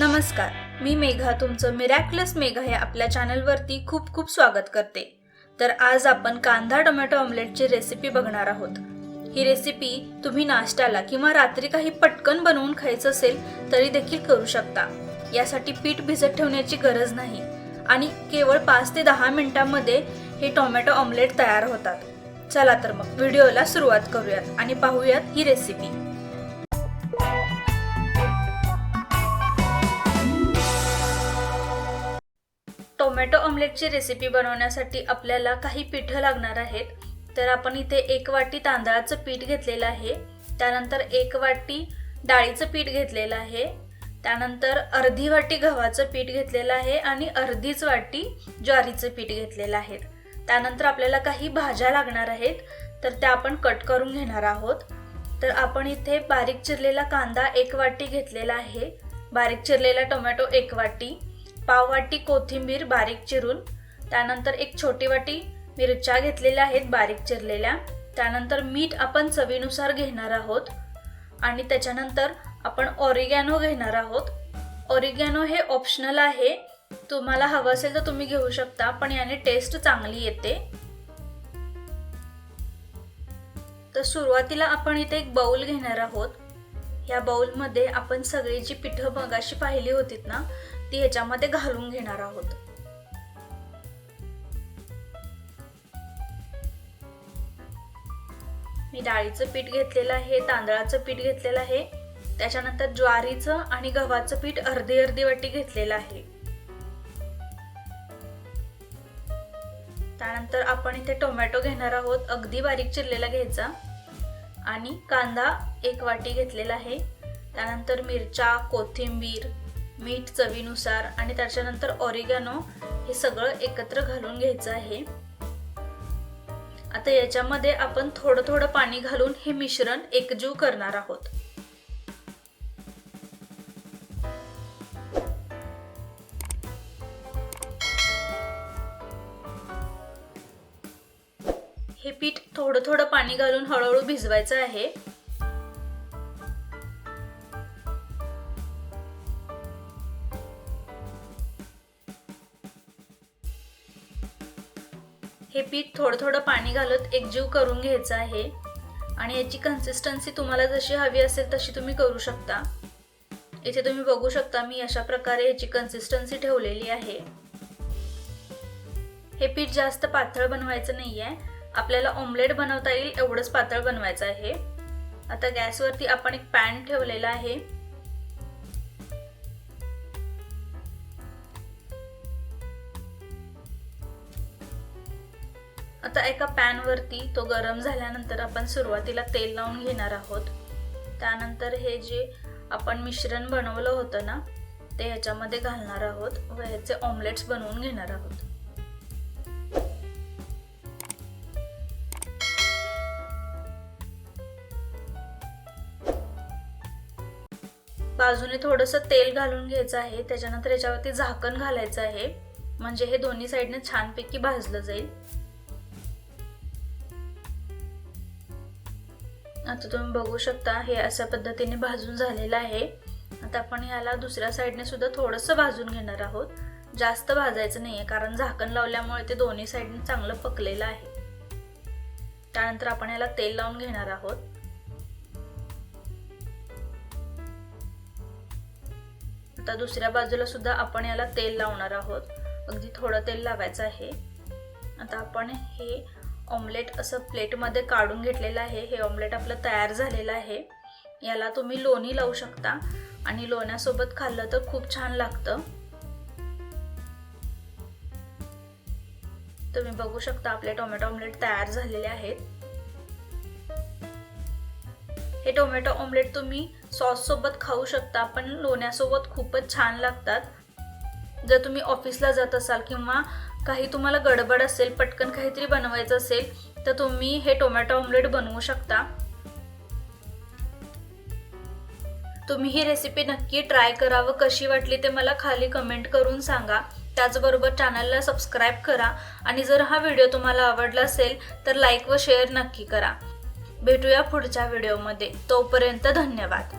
नमस्कार मी मेघा तुमचं मिरॅक्युलस मेघा या आपल्या चॅनलवरती खूप खूप स्वागत करते. तर आज आपण कांदा टोमॅटो ऑमलेटची रेसिपी बघणार आहोत. ही रेसिपी तुम्ही नाश्त्याला किंवा रात्री काही पटकन बनवून खायचं असेल तरी देखील करू शकता. यासाठी पीठ भिजत ठेवण्याची गरज नाही. आणि केवळ पाच ते दहा मिनिटांमध्ये हे टोमॅटो ऑमलेट तयार होतात. चला तर मग व्हिडिओला सुरुवात करूयात आणि पाहूयात ही रेसिपी टोमॅटो ऑमलेटची रेसिपी बनवण्यासाठी आपल्याला काही पिठं लागणार आहेत. तर आपण इथे एक वाटी तांदळाचं पीठ घेतलेलं आहे. त्यानंतर एक वाटी डाळीचं पीठ घेतलेलं आहे. त्यानंतर अर्धी वाटी गव्हाचं पीठ घेतलेलं आहे आणि अर्धीच वाटी ज्वारीचं पीठ घेतलेलं आहे. त्यानंतर आपल्याला काही भाज्या लागणार आहेत. तर त्या आपण कट करून घेणार आहोत. तर आपण इथे बारीक चिरलेला कांदा एक वाटी घेतलेला आहे. बारीक चिरलेला टोमॅटो एक वाटी. पाव वाटी कोथिंबीर बारीक चिरून त्यानंतर एक छोटी वाटी मिरच्या घेतलेल्या आहेत बारीक चिरलेल्या. त्यानंतर मीठ आपण चवीनुसार घेणार आहोत आणि त्याच्यानंतर आपण ऑरिगॅनो घेणार आहोत. ऑरिगॅनो हे ऑप्शनल आहे. तुम्हाला हवं असेल तर तुम्ही घेऊ शकता पण याने टेस्ट चांगली येते. तर सुरुवातीला आपण इथे एक बाउल घेणार आहोत. या बाउलमध्ये आपण सगळी जी पिठं मगाशी पाहिली होतीत ना ती ह्याच्यामध्ये घालून घेणार आहोत. मी डाळीचं पीठ घेतलेलं आहे तांदळाचं पीठ घेतलेलं आहे. त्याच्यानंतर ज्वारीचं आणि गव्हाचं पीठ अर्धी अर्धी वाटी घेतलेलं आहे. त्यानंतर आपण इथे टोमॅटो घेणार आहोत अगदी बारीक चिरलेला घ्यायचा. आणि कांदा एक वाटी घेतलेला आहे. त्यानंतर मिरच्या कोथिंबीर मीठ चवीनुसार आणि त्याच्यानंतर ऑरिगॅनो हे सगळं एकत्र घालून घ्यायचं आहे. आता याच्यामध्ये आपण थोडं थोडं पाणी घालून हे मिश्रण एकजीव करणार आहोत. हे पीठ थोडं थोडं पाणी घालून हळूहळू भिजवायचं आहे. हे पीठ थोडं थोडं पाणी घालत एकजीव करून घ्यायचं आहे. आणि याची कन्सिस्टन्सी तुम्हाला जशी हवी असेल तशी तुम्ही करू शकता. इथे तुम्ही बघू शकता मी अशा प्रकारे याची कन्सिस्टन्सी ठेवलेली आहे. हे पीठ जास्त पातळ बनवायचं नाही आहे आपल्याला ऑमलेट बनवता येईल एवढंच पातळ बनवायचं आहे. आता गॅसवरती आपण एक पॅन ठेवलेला आहे. आता एका पॅनवरती तो गरम झाल्यानंतर आपण सुरुवातीला तेल लावून घेणार आहोत. त्यानंतर हे जे आपण मिश्रण बनवलं होतं ना ते ह्याच्यामध्ये घालणार आहोत व ह्याचे ऑमलेट्स बनवून घेणार आहोत. बाजूने थोडंसं तेल घालून घ्यायचं आहे त्याच्यानंतर याच्यावरती झाकण घालायचं आहे. म्हणजे हे दोन्ही साईडने छानपैकी भाजलं जाईल. आता तुम्ही बघू शकता हे अशा पद्धतीने भाजून झालेलं आहे. आता आपण ह्याला दुसऱ्या साईडने सुद्धा थोडंसं भाजून घेणार आहोत. जास्त भाजायचं नाही आहे कारण झाकण लावल्यामुळे ते दोन्ही साईडने चांगलं पकलेलं आहे. त्यानंतर आपण याला तेल लावून घेणार आहोत. आता दुसऱ्या बाजूला सुद्धा आपण याला तेल लावणार आहोत. अगदी थोडं तेल लावायचं आहे. आता आपण हे ऑमलेट असं प्लेटमध्ये काढून घेतलेलं आहे. हे ऑमलेट आपलं तयार झालेलं आहे. याला तुम्ही लोणी लावू शकता. आणि लोण्यासोबत खाल्लं तर खूप छान लागतं. तुम्ही बघू शकता आपले टोमॅटो ऑमलेट तयार झालेले आहेत. हे टोमॅटो ऑमलेट तुम्ही सॉस सोबत खाऊ शकता पण लोण्यासोबत खूपच छान लागतात. जर तुम्ही ऑफिसला जात असाल किंवा काही तुम्हाला गडबड असेल पटकन काहीतरी बनवायचं असेल तर तुम्ही हे टोमॅटो ऑमलेट बनवू शकता. तुम्ही ही रेसिपी नक्की ट्राय करा व कशी वाटली ते मला खाली कमेंट करून सांगा. त्याचबरोबर चॅनलला सबस्क्राईब करा आणि जर हा व्हिडिओ तुम्हाला आवडला असेल तर लाईक व शेअर नक्की करा. भेटूया पुढच्या व्हिडिओमध्ये तोपर्यंत धन्यवाद.